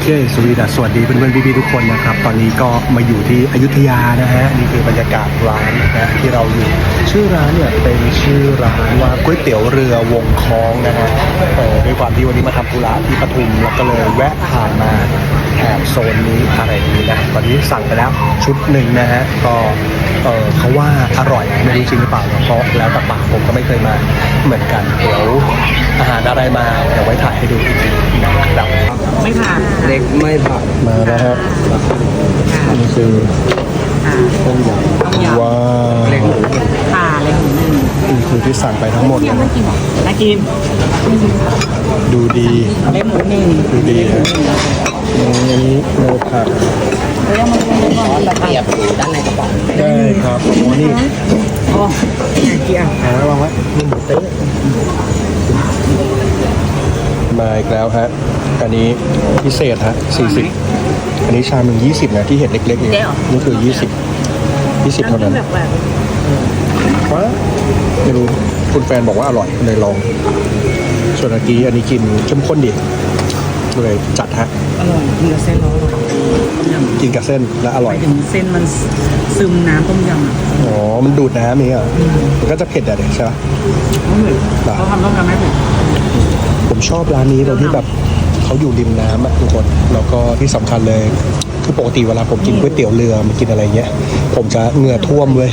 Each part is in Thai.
เคสวีดัสสวัสดีเพื่อนๆพี่ๆทุกคนนะครับ ตอนนี้ก็มาอยู่ที่อยุธยานะฮะนี่คือบรรยากาศร้านนะที่เราอยู่ ชื่อร้านเนี่ยเป็นชื่อร้านว่าก๋วยเตี๋ยวเรือวงคล้องนะฮะเออด้วยความที่วันนี้มาทำธุระที่ปทุมแล้วก็เลยแวะผ่านมาแถบโซนนี้อะไรนี้นะตอนนี้สั่งไปแล้วชุดหนึ่งนะฮะก็เออเขาว่าอร่อยไม่รู้จริงหรือเปล่าเพราะแล้วแต่ปากผมก็ไม่เคยมาเหมือนกันเดี๋ยวอาหารอะไรมาเดี๋ยวไว้ถ่ายให้ดูอีกทีนะครับ เล็กไม่ผักมาแล้วฮะค่ะนี่คือค่ะต้มยต้มยำำว้าวเล็กหมูหนึ่งค่ะเล็กหมูหนึ่งนี่คือที่สั่งไปทั้งหมดเลยนะน่ากินดูดี เล็กหมูหนึ่งดูดีฮะอืมอันนี้โนผักเรียกมันเป็นก่อนตะเกียบอยู่ด้านในกระป๋องได้ครับโอ้นี่โอ้ยเกี่ยว หาวางไว้นี่หมูเต๊ะมาอีก แล้วฮะ อันนี้พิเศษฮะ40อันนี้ชามหนึ่ง20นะที่เห็นเล็กๆเนี่ยนี่คือ20 20เท่านั้นแบบแบบว้าไม่รู้คุณแฟนบอกว่าอร่อยเลยลอง ส่วนเมื่อกี้อันนี้กินเข้มข้นดีเลยจัดฮะอร่อยกินกับเส้นร้อนยำกินกับเส้นและอร่อยถึงเส้นมันซึมน้ำต้มยำอะอ๋อมันดูดน้ำนี่อะมันก็จะเผ็ดอะเด็กใช่ไหมไม่เผ็ดเขาทำต้มยำไม่เผ็ด ผมชอบร้านนี้ตรงที่แบบเขาอยู่ริมน้ำอะทุกคนแล้วก็ที่สำคัญเลย คือปกติเวลาผมกินก๋วยเตี๋ยวเรือมากินอะไรเงี้ย ผมจะเหงื่อท่วมเว้ย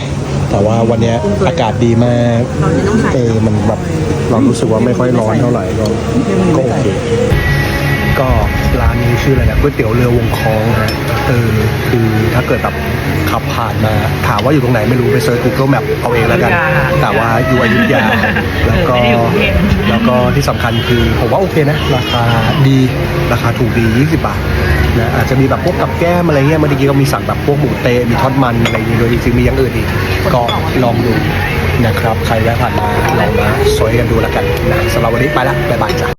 แต่ว่าวันเนี้ยอากาศดีมากเราจะต้องใส่เออมันแบบเรารู้สึกว่าไม่ค่อยร้อนเท่าไหร่ก็ก็โอเคก็ร้านนี้ ชื่ออะไรนะก๋วยเตี๋ยวเรือวงคล้องฮะเออคือถ้าเกิดแบบขับผ่านมา ถามว่าอยู่ตรงไหนไม่รู้ไปเซิร์ช Google Map เอาเองแล้วกัน แต่ว่าอยู่อยุธยาแล้วก็แล้วก็ที่สำคัญคือผมว่าโอเคนะราคาดีราคาถูกดี 20 บาทนะอาจจะมีแบบพวกกับแก้มอะไรเงี้ยเมื่อกี้ก็มีสั่งแบบพวกหมูเตะมีทอดมันอะไรอย่างเงี้ยโดยจริงๆมีอย่างอื่นอีกก็ลองดูนะครับ ใครแวะผ่านมาลองมาสวยกันดูแล้วกันนะสำหรับวันนี้ไปละบ๊ายบายจ้ะ